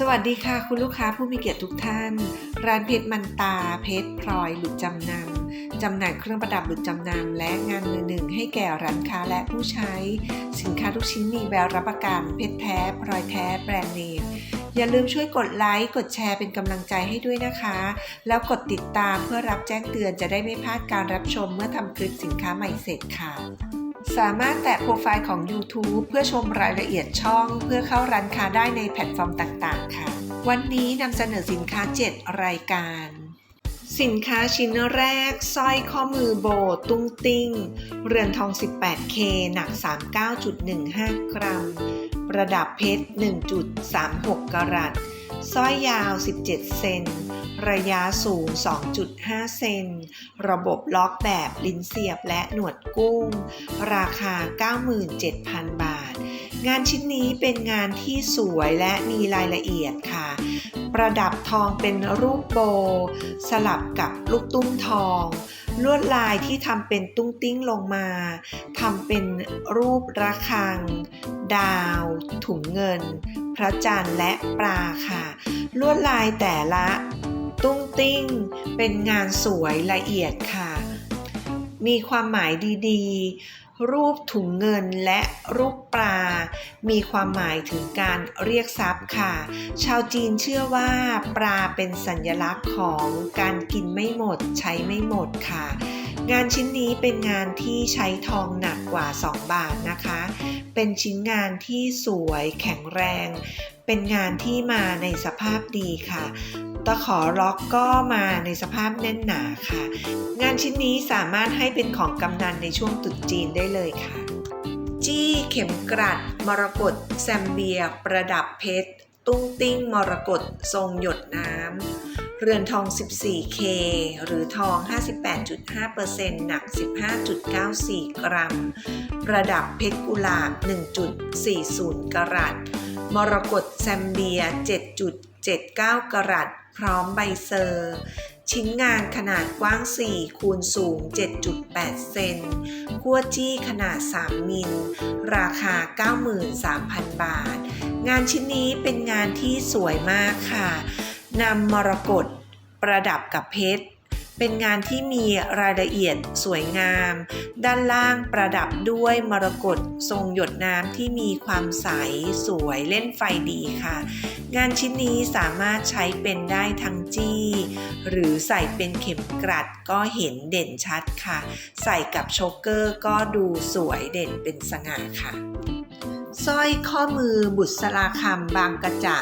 สวัสดีค่ะ คุณลูกค้าผู้มีเกียรติทุกท่าน ร้านเพชรมันตา เพชรพลอยหลุดจำนำจำหน่ายเครื่องประดับหลุดจำนำและงานมือหนึ่งให้แก่ร้านค้าและผู้ใช้ สินค้าทุกชิ้นมีแววรับประกันเพชรแท้พลอยแท้แบรนด์เนมอย่าลืมช่วยกดไลค์กดแชร์เป็นกำลังใจให้ด้วยนะคะ แล้วกดติดตามเพื่อรับแจ้งเตือนจะได้ไม่พลาดการรับชมเมื่อทำคลิปสินค้าใหม่เสร็จค่ะ สามารถแตะโปรไฟล์ของ YouTube เพื่อชมรายละเอียดช่อง เพื่อเข้าร้านค้าได้ในแพลตฟอร์มต่างๆ ค่ะ วันนี้นำเสนอสินค้า 7 รายการ สินค้าชิ้นแรกสร้อยข้อมือโบตุ้งติ้ง เรือนทอง 18K หนัก 39.15 กรัม ประดับเพชร 1.36 กรัต สร้อยยาว 17 เซน ระยะสูง 2.5 เซน ระบบล็อกแบบลิ้นเสียบและหนวดกุ้ง ราคา 97,000 บาท งานชิ้นนี้เป็นงานที่สวยและมีรายละเอียดค่ะ ประดับทองเป็นรูปโบ สลับกับลูกตุ้มทอง ลวดลายที่ทำเป็นตุ้งติ้งลงมาทำเป็นรูประฆัง ดาว ถุงเงิน พระจันทร์และปลาค่ะ ลวดลายแต่ละตุ้งติ้ง เป็นงานสวยละเอียดค่ะ มีความหมายดีๆ รูปถุงเงินและรูปปลา มีความหมายถึงการเรียกทรัพย์ค่ะ ชาวจีนเชื่อว่าปลาเป็นสัญลักษณ์ของการกินไม่หมดใช้ไม่หมดค่ะ งานชิ้นนี้เป็นงานที่ใช้ทองหนักกว่า 2 บาทนะคะ เป็นชิ้นงานที่สวยแข็งแรง เป็นงานที่มาในสภาพดีค่ะ ตะขอล็อกก็มาในสภาพแน่นหนาค่ะ งานชิ้นนี้สามารถให้เป็นของกำนันในช่วงตรุษจีนได้เลยค่ะ จี้เข็มกลัด มรกตแซมเบีย ประดับเพชร ตุ้งติ้งมรกตทรงหยดน้ำ เรือนทอง 14K หรือทอง 58.5%หนัก 15.94 กรัม ประดับเพชรกุหลาบ 1.40 กรัต มรกตแซมเบีย 7.79 กรัต พร้อมใบเซอร์ ชิ้นงานขนาดกว้าง 4 คูณสูง 7.8 เซนขั้วจี้ขนาด 3 มิล ราคา 93,000 บาท งานชิ้นนี้เป็นงานที่สวยมากค่ะ นำมรกตประดับกับเพชร เป็นงานที่มีรายละเอียดสวยงาม ด้านล่างประดับด้วยมรกตทรงหยดน้ำที่มีความใสสวยเล่นไฟดีค่ะ งานชิ้นนี้สามารถใช้เป็นได้ทั้งจี้ หรือใส่เป็นเข็มกลัดก็เห็นเด่นชัดค่ะ ใส่กับโชกเกอร์ก็ดูสวยเด่นเป็นสง่าค่ะสร้อยข้อมือบุษราคำบางกระจา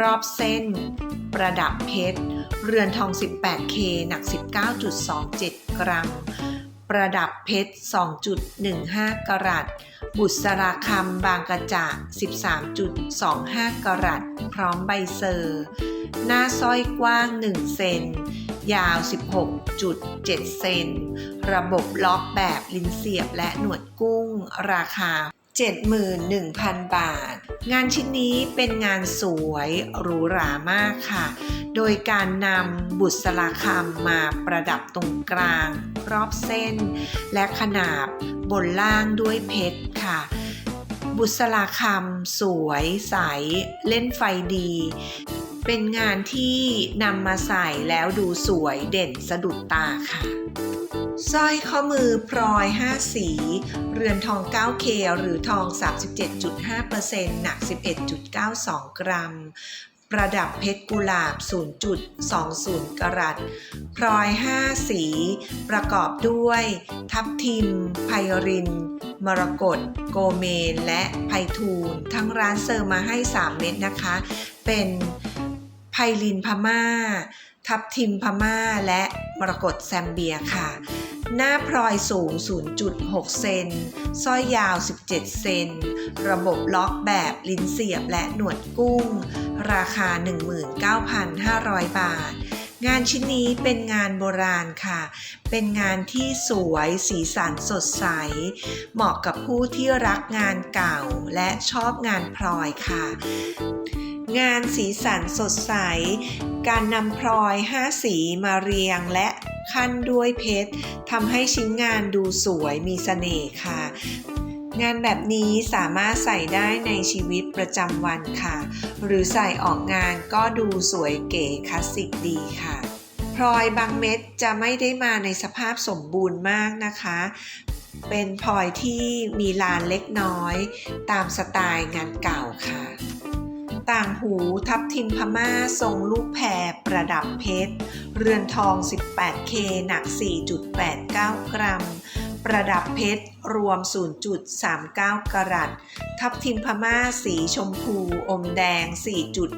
รอบเส้น ประดับเพชร เรือนทอง 18K หนัก 19.27 กรัม ประดับเพชร 2.15 กรัตบุษราคำบางกระจา13.25 กรัตพร้อมใบเซอร์ หน้าสร้อยกว้าง 1 เซนยาว 16.7 เซน ระบบล็อกแบบลิ้นเสียบและหนวดกุ้ง ราคา 71,000 บาท งานชิ้นนี้เป็นงานสวยหรูหรามากค่ะ โดยการนำบุษราคำมาประดับตรงกลาง รอบเส้น และขนาบบนล่างด้วยเพชรค่ะ บุษราคำสวยใส เล่นไฟดี เป็นงานที่นำมาใส่แล้วดูสวยเด่นสะดุดตาค่ะ สร้อยข้อมือพลอย 5 สี เรือนทอง 9K หรือทอง 37.5%หนัก 11.92 กรัม ประดับเพชรกุหลาบ 0.20 กรัตพลอย 5 สี ประกอบด้วย ทับทิม ไพริน มรกต โกเมน และไพทูล ทั้งร้านเซอร์มาให้ 3 เม็ดนะคะ เป็นไพลินพม่าทับทิมพม่าและมรกตแซมเบียค่ะ หน้าพลอยสูง 0.6 เซนสร้อยยาว 17 เซน ระบบล็อกแบบลิ้นเสียบและหนวดกุ้ง ราคา 19,500 บาท งานชิ้นนี้เป็นงานโบราณค่ะ เป็นงานที่สวยสีสันสดใส เหมาะกับผู้ที่รักงานเก่าและชอบงานพลอยค่ะ งานสีสันสดใส การนำพลอย 5 สีมาเรียงและขั้นด้วยเพชรทำให้ชิ้นงานดูสวยมีเสน่ห์ค่ะ งานแบบนี้สามารถใส่ได้ในชีวิตประจำวันค่ะ หรือใส่ออกงานก็ดูสวยเก๋คลาสสิกดีค่ะ พลอยบางเม็ดจะไม่ได้มาในสภาพสมบูรณ์มากนะคะ เป็นพลอยที่มีลานเล็กน้อย ตามสไตล์งานเก่าค่ะ ต่างหูทับทิมพม่าทรงลูกแพรประดับเพชร เรือนทอง 18K หนัก 4.89 กรัม ประดับเพชร รวม 0.39 กรัต ทับทิมพม่าสีชมพู อมแดง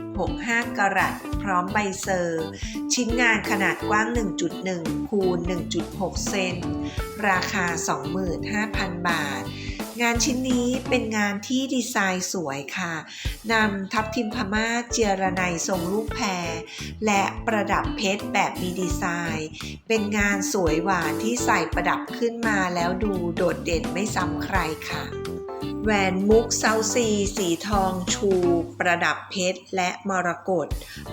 4.65 กรัต พร้อมใบเซอร์ ชิ้นงานขนาดกว้าง 1.1 คูณ 1.6 เซน ราคา 25,000 บาท งานชิ้นนี้เป็นงานที่ดีไซน์สวยค่ะนำทับทิมพม่าเจรไนยทรงลูกแพร และประดับเพชรแบบมีดีไซน์ เป็นงานสวยหวานที่ใส่ประดับขึ้นมาแล้วดูโดดเด่นไม่ซ้ำใครค่ะ แหวนมุกเซาซีสีทองชู ประดับเพชร และมรกต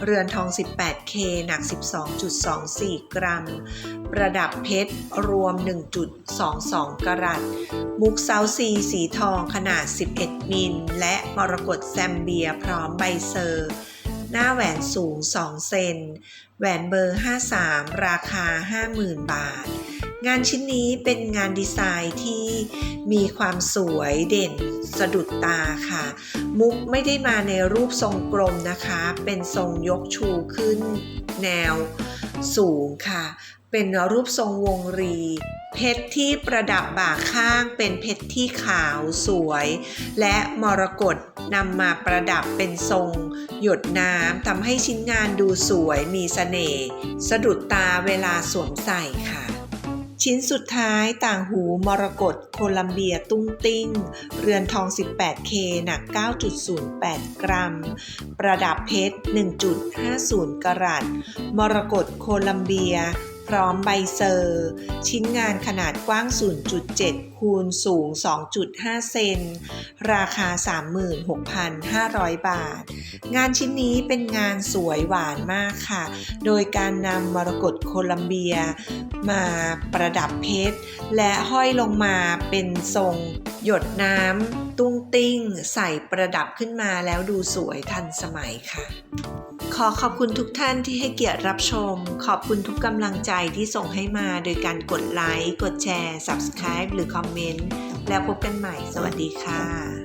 เรือนทอง 18K หนัก 12.24 กรัม ประดับเพชร รวม 1.22 กรัต มุกเซาซีสีทองขนาด 11 มิล และมรกตแซมเบียพร้อมใบเซอร์ หน้าแหวนสูง 2 เซน แหวนเบอร์ 53 ราคา 50,000 บาท งานชิ้นนี้เป็นงานดีไซน์ที่มีความสวยเด่นสะดุดตาค่ะ มุกไม่ได้มาในรูปทรงกลมนะคะ เป็นทรงยกชูขึ้นแนวสูงค่ะ เป็นรูปทรงวงรีเพชรที่ประดับบ่าข้างเป็นเพชรที่ขาวสวย และมรกตนำมาประดับเป็นทรง หยดน้ำทำให้ชิ้นงานดูสวยมีเสน่ห์สะดุดตาเวลาสวมใส่ค่ะ ชิ้นสุดท้ายต่างหูมรกตโคลัมเบียตุ้งติ้ง เรือนทอง 18K หนัก 9.08 กรัม ประดับเพชร 1.50 กรัตมรกตโคลัมเบีย พร้อมใบเซอร์ ชิ้นงานขนาดกว้าง 0.7 คูณสูง 2.5 เซน ราคา 36,500 บาท งานชิ้นนี้เป็นงานสวยหวานมากค่ะ โดยการนำมรกตโคลัมเบีย มาประดับเพชร และห้อยลงมาเป็นทรงหยดน้ำตุ้งติ้ง ใส่ประดับขึ้นมาแล้วดูสวยทันสมัยค่ะ ขอขอบคุณทุกท่านที่ให้เกียรติรับชม ขอบคุณทุกกำลังใจที่ส่งให้มาโดยการกดไลค์ กดแชร์ Subscribe หรือคอมเมนต์ แล้วพบกันใหม่ สวัสดีค่ะ